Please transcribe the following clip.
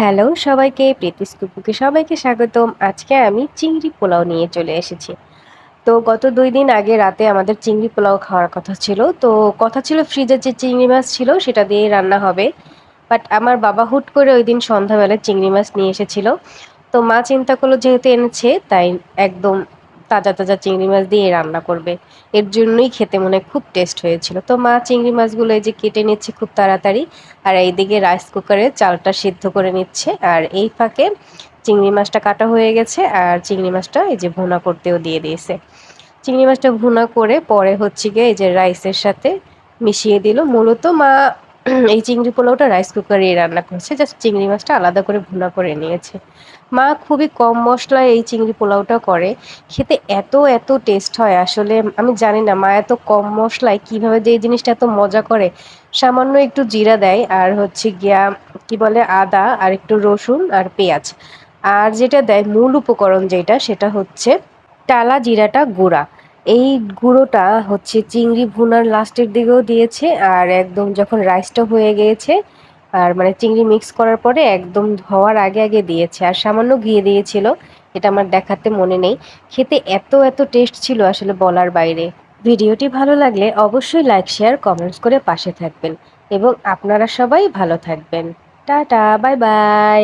Hello সবাইকে প্রীতিস কুকুকে সবাইকে স্বাগতম। আজকে আমি চিংড়ি পোলাও নিয়ে চলে এসেছি। তো গত দুই দিন আগে রাতে আমাদের চিংড়ি পোলাও খাওয়ার কথা ছিল। তো কথা ছিল ফ্রিজে যে চিংড়ি মাছ ছিল সেটা দিয়ে রান্না হবে। বাট আমার বাবা হুট করে ওই দিন সন্ধ্যাবেলায় চিংড়ি মাছ নিয়ে এসেছিল। তো মা চিন্তা করল যেহেতু এনেছে, তাই একদম তাজা তাজা চিংড়ি মাছ দিয়ে রান্না করবে। এর জন্যই খেতে মনে হয় খুব টেস্ট হয়েছিল। তো মা চিংড়ি মাছগুলো এই যে কেটে নিচ্ছে খুব তাড়াতাড়ি, আর এইদিকে রাইস কুকারে চালটা সিদ্ধ করে নিচ্ছে। আর এই ফাঁকে চিংড়ি মাছটা কাটা হয়ে গেছে, আর চিংড়ি মাছটা এই যে ভুনা করতেও দিয়ে দিয়েছে। চিংড়ি মাছটা ভুনা করে পরে হচ্ছে গিয়ে এই যে রাইসের সাথে মিশিয়ে দিল। মূলত মা এই চিংড়ি পোলাওটা রাইস কুকারে রান্না করেছে। জাস্ট চিংড়ি মাছটা আলাদা করে ভুনা করে নিয়েছে। মা খুবই কম মশলায় এই চিংড়ি পোলাওটা করে। খেতে এত এত টেস্ট হয়। আসলে আমি জানি না মা এত কম মশলায় কীভাবে যে এই জিনিসটা এত মজা করে। সামান্য একটু জিরা দেয় আর হচ্ছে গিয়া, কি বলে, আদা আর একটু রসুন আর পেঁয়াজ। আর যেটা দেয় মূল উপকরণ যেটা, সেটা হচ্ছে টালা জিরাটা গুঁড়া। এই গুঁড়োটা হচ্ছে চিংড়ি ভুনার লাস্টের দিকেও দিয়েছে, আর একদম যখন রাইসটা হয়ে গিয়েছে, আর মানে চিংড়ি মিক্স করার পরে একদম ধোয়ার আগে আগে দিয়েছে, আর সামান্য ঘিয়ে দিয়েছিল, এটা আমার দেখাতে মনে নেই। খেতে এত এত টেস্ট ছিল আসলে বলার বাইরে। ভিডিওটি ভালো লাগলে অবশ্যই লাইক শেয়ার কমেন্টস করে পাশে থাকবেন, এবং আপনারা সবাই ভালো থাকবেন। Tata bye bye